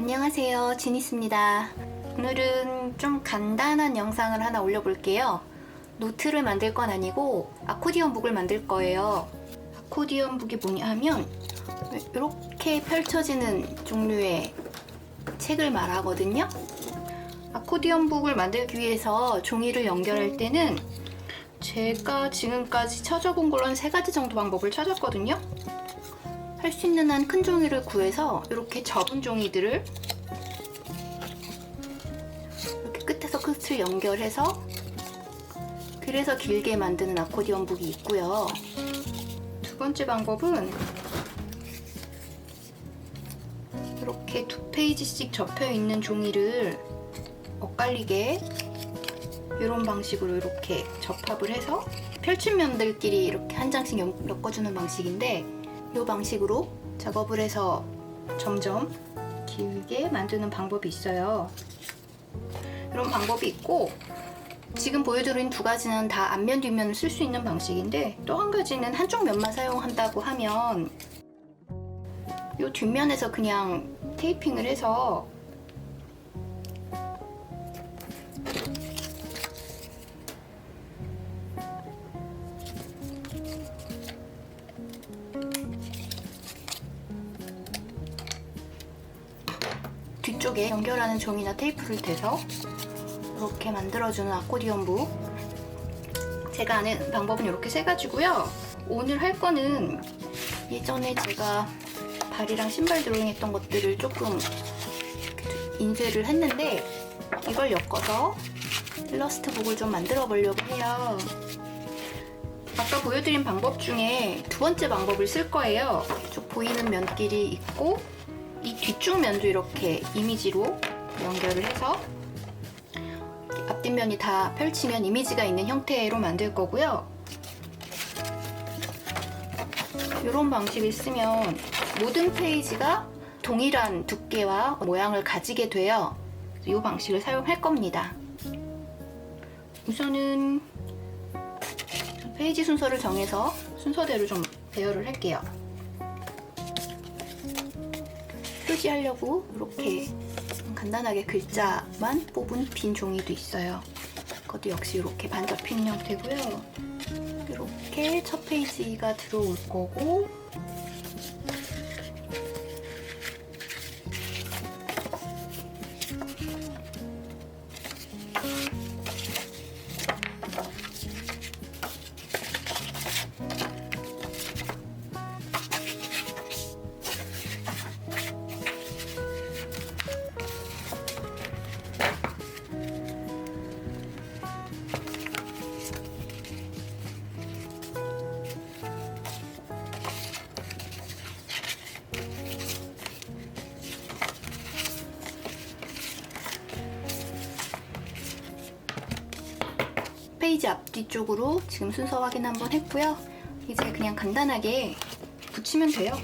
안녕하세요. 지니스입니다. 오늘은 좀 간단한 영상을 하나 올려볼게요. 노트를 만들 건 아니고 아코디언 북을 만들 거예요. 아코디언 북이 뭐냐 하면 이렇게 펼쳐지는 종류의 책을 말하거든요. 아코디언 북을 만들기 위해서 종이를 연결할 때는 제가 지금까지 찾아본 걸로는 세 가지 정도 방법을 찾았거든요. 할 수 있는 한 큰 종이를 구해서 이렇게 접은 종이들을 이렇게 끝에서 끝을 연결해서 그래서 길게 만드는 아코디언 북이 있고요. 두 번째 방법은 이렇게 두 페이지씩 접혀 있는 종이를 엇갈리게 이런 방식으로 이렇게 접합을 해서 펼친 면들끼리 이렇게 한 장씩 연- 엮어주는 방식인데 이 방식으로 작업을 해서 점점 길게 만드는 방법이 있어요. 이런 방법이 있고 지금 보여드린 두 가지는 다 앞면 뒷면을 쓸 수 있는 방식인데 또 한 가지는 한쪽 면만 사용한다고 하면 이 뒷면에서 그냥 테이핑을 해서 뒤쪽에 연결하는 종이나 테이프를 대서 이렇게 만들어주는 아코디언 북 제가 아는 방법은 이렇게 세 가지고요. 오늘 할 거는 예전에 제가 발이랑 신발 드로잉 했던 것들을 조금 인쇄를 했는데 이걸 엮어서 일러스트 북을 좀 만들어 보려고 해요. 아까 보여드린 방법 중에 두 번째 방법을 쓸 거예요. 쭉 보이는 면끼리 있고 이 뒤쪽 면도 이렇게 이미지로 연결을 해서 앞뒷면이 다 펼치면 이미지가 있는 형태로 만들 거고요. 이런 방식을 쓰면 모든 페이지가 동일한 두께와 모양을 가지게 돼요. 이 방식을 사용할 겁니다. 우선은 페이지 순서를 정해서 순서대로 좀 배열을 할게요. 표시하려고 이렇게 간단하게 글자만 뽑은 빈 종이도 있어요. 그것도 역시 이렇게 반접힌 형태고요. 이렇게 첫 페이지가 들어올 거고 페이지 앞뒤 쪽으로 지금 순서 확인 한번 했고요. 이제 그냥 간단하게 붙이면 돼요.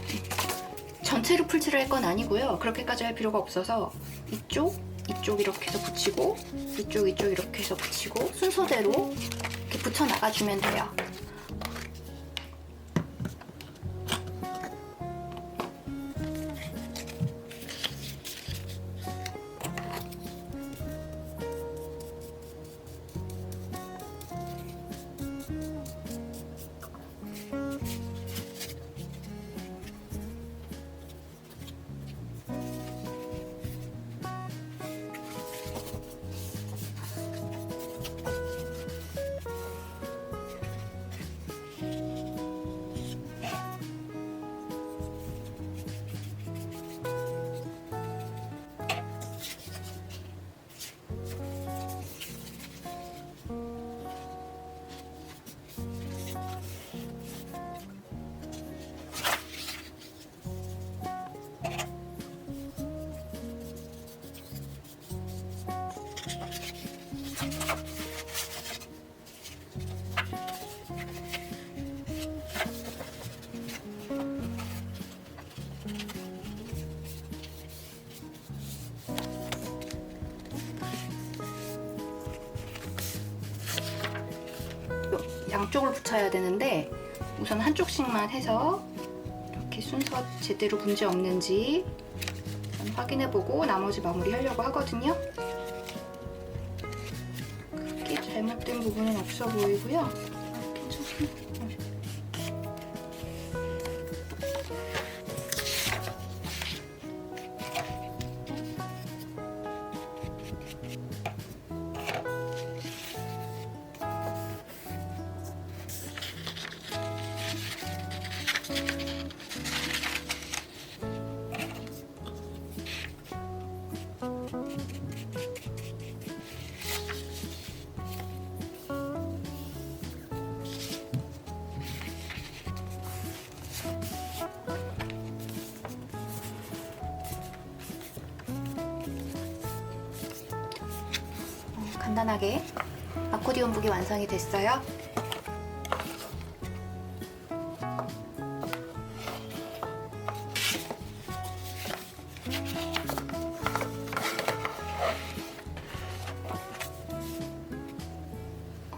전체로 풀칠을 할 건 아니고요. 그렇게까지 할 필요가 없어서 이쪽, 이쪽 이렇게 해서 붙이고 이쪽, 이쪽 이렇게 해서 붙이고 순서대로 이렇게 붙여 나가주면 돼요. 양쪽을 붙여야 되는데 우선 한쪽씩만 해서 이렇게 순서 제대로 문제 없는지 확인해보고 나머지 마무리 하려고 하거든요. 크게 잘못된 부분은 없어 보이고요. 아, 괜찮습니다. 간단하게 아코디언 북이 완성이 됐어요.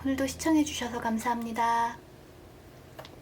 오늘도 시청해주셔서 감사합니다.